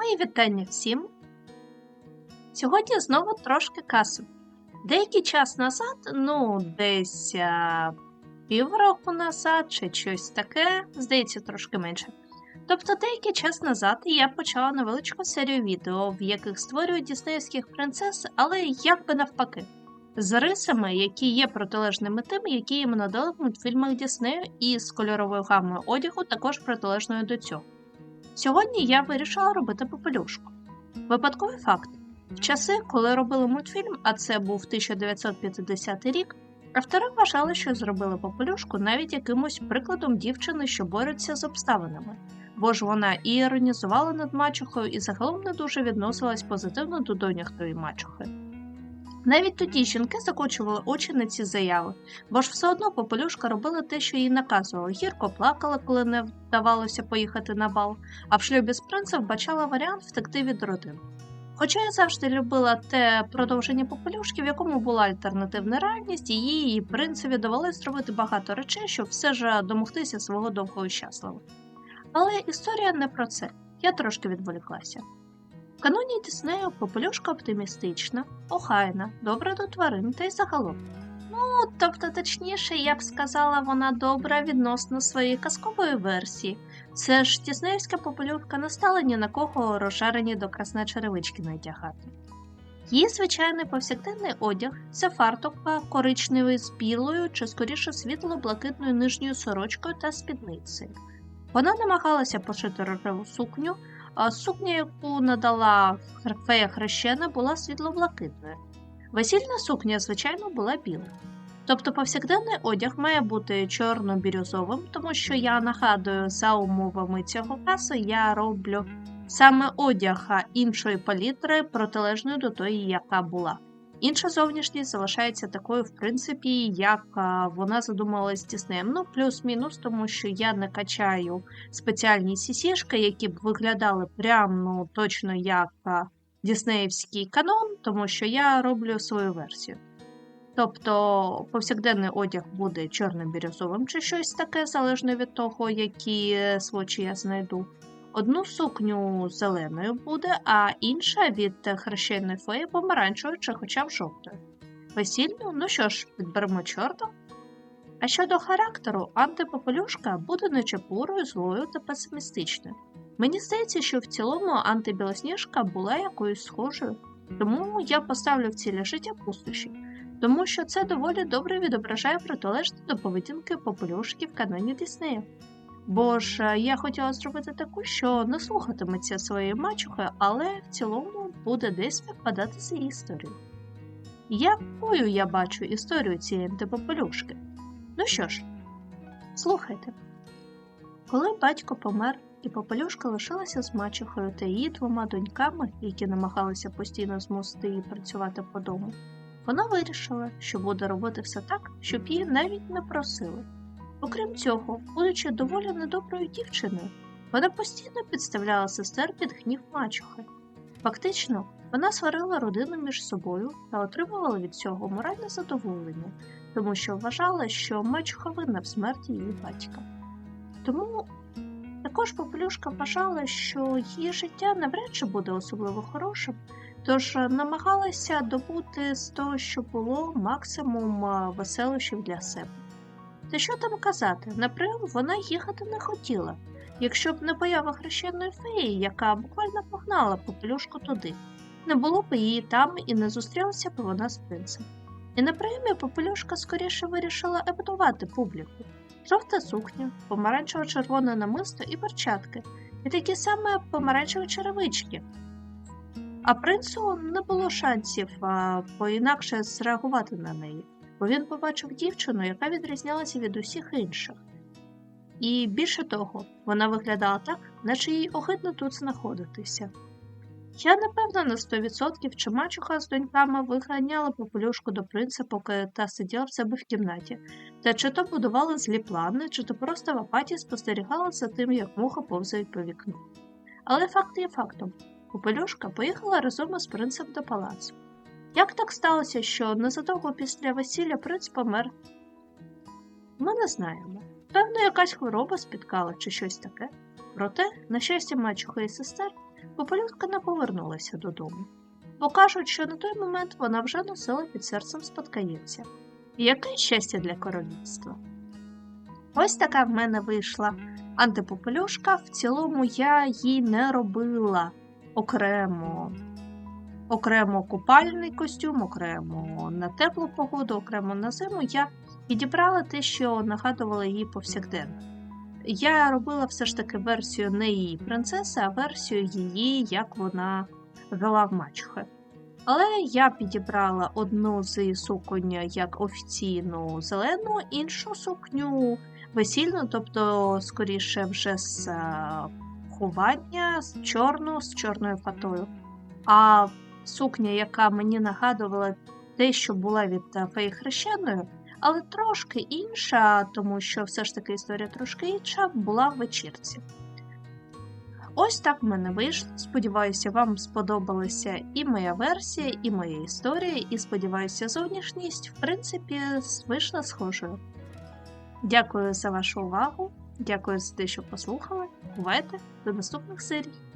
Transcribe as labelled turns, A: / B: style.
A: Мої вітання всім. Сьогодні знову трошки касу. Деякий час назад, ну, десь а, півроку назад чи щось таке, здається, трошки менше. Тобто, деякий час назад я почала невеличку серію відео, в яких створюю діснеївських принцес, але як би навпаки, з рисами, які є протилежними тим, які їм надали в мультфільмах Діснею, і з кольоровою гамою одягу, також протилежною до цього. Сьогодні я вирішила робити попелюшку. Випадковий факт: в часи, коли робили мультфільм, а це був 1950 рік, автори вважали, що зробили попелюшку навіть якимось прикладом дівчини, що бореться з обставинами, бо ж вона і іронізувала над мачухою, і загалом не дуже відносилась позитивно до доньок тої мачухи. Навіть тоді жінки закочували очі на ці заяви, бо ж все одно попелюшка робила те, що їй наказували. Гірко плакала, коли не вдавалося поїхати на бал, а в шлюбі з принцем бачала варіант втекти від родин. Хоча я завжди любила те продовження попелюшки, в якому була альтернативна реальність, і їй і принцеві довелось зробити багато речей, щоб все ж домогтися свого довгого щасливого. Але історія не про це. Я трошки відволіклася. В каноні Діснею попелюшка оптимістична, охайна, добра до тварин та й загалом. Ну, тобто, точніше, я б сказала, вона добра відносно своєї казкової версії. Це ж діснеївська попелюшка не стала ні на кого розжарені до красна черевички надягати. Її звичайний повсякденний одяг це фартук коричневий з білою чи скоріше світло-блакитною нижньою сорочкою та спідницею. Вона намагалася пошити рожеву сукню, а сукня, яку надала фея хрещена, була світло-блакитною. Весільна сукня, звичайно, була біла. Тобто повсякденний одяг має бути чорно-бірюзовим, тому що я нагадую, за умовами цього касу я роблю саме одяг іншої палітри протилежної до тої, яка була. Інша зовнішність залишається такою, в принципі, як вона задумалась Діснеєм. Ну, плюс-мінус, тому що я не качаю спеціальні сісішки, які б виглядали прямо ну, точно як Діснеївський канон, тому що я роблю свою версію. Тобто повсякденний одяг буде чорно-бірюзовим чи щось таке, залежно від того, які свочі я знайду. Одну сукню зеленою буде, а інша від хрещеної феї помаранчевою чи хоча б жовтою. Весільну, ну що ж, підберемо чорта. А щодо характеру, антипопелюшка буде нечепурою, злою та песимістичною. Мені здається, що в цілому антибілосніжка була якоюсь схожою, тому я поставлю в цілі життя пустощі, тому що це доволі добре відображає протилежно до поведінки попелюшки в каноні Діснея. Бо ж я хотіла зробити таку, що не слухатиметься своєї мачухи, але в цілому буде десь з її. Якою я бачу історію цієї антипопелюшки? Ну що ж, слухайте. Коли батько помер і попелюшка лишилася з мачухою та її двома доньками, які намагалися постійно змусити її працювати по дому, вона вирішила, що буде робити все так, щоб її навіть не просили. Окрім цього, будучи доволі недоброю дівчиною, вона постійно підставляла сестер під гнів мачухи. Фактично, вона сварила родину між собою та отримувала від цього моральне задоволення, тому що вважала, що мачуха винна в смерті її батька. Тому також Попелюшка вважала, що її життя навряд чи буде особливо хорошим, тож намагалася добути з того, що було максимум веселощів для себе. Та що там казати, на прийом вона їхати не хотіла, якщо б не поява хрещеної феї, яка буквально погнала попелюшку туди, не було б її там і не зустрілася б вона з принцем. І на прийомі попелюшка скоріше вирішила ебнувати публіку. Жовта сукня, помаранчево-червоне намисто і перчатки, і такі саме помаранчеві черевички. А принцу не було шансів а, поінакше зреагувати на неї бо він побачив дівчину, яка відрізнялася від усіх інших. І більше того, вона виглядала так, наче їй огидно тут знаходитися. Я не певна на 100%, чи мачуха з доньками виганяла попелюшку до принца, поки та сиділа в себе в кімнаті, та чи то будували злі плани, чи то просто в апаті спостерігала за тим, як муха повзають по вікну. Але факт є фактом попелюшка поїхала разом із принцем до палацу. Як так сталося, що незадовго після весілля принц помер? Ми не знаємо. Певно, якась хвороба спіткала чи щось таке. Проте, на щастя, мачуха і сестер, Попелюшка не повернулася додому, бо кажуть, що на той момент вона вже носила під серцем спадкоємця. Яке щастя для королівства! Ось така в мене вийшла антипопелюшка. В цілому я їй не робила окремо. Окремо купальний костюм, окремо на теплу погоду, окремо на зиму. Я підібрала те, що нагадувало їй повсякденно. Я робила все ж таки версію не її принцеси, а версію її, як вона вела в мачухи. Але я підібрала одну з суконь як офіційну зелену, іншу сукню весільну, тобто, скоріше, вже з е, ховання, з чорну, з чорною фатою. А сукня, яка мені нагадувала те, що була від е, феї хрещеної, але трошки інша, тому що все ж таки історія трошки інша, була в вечірці. Ось так в мене вийшло. Сподіваюся, вам сподобалася і моя версія, і моя історія, і сподіваюся, зовнішність, в принципі, вийшла схожою. Дякую за вашу увагу. Дякую за те, що послухали. Бувайте до наступних серій.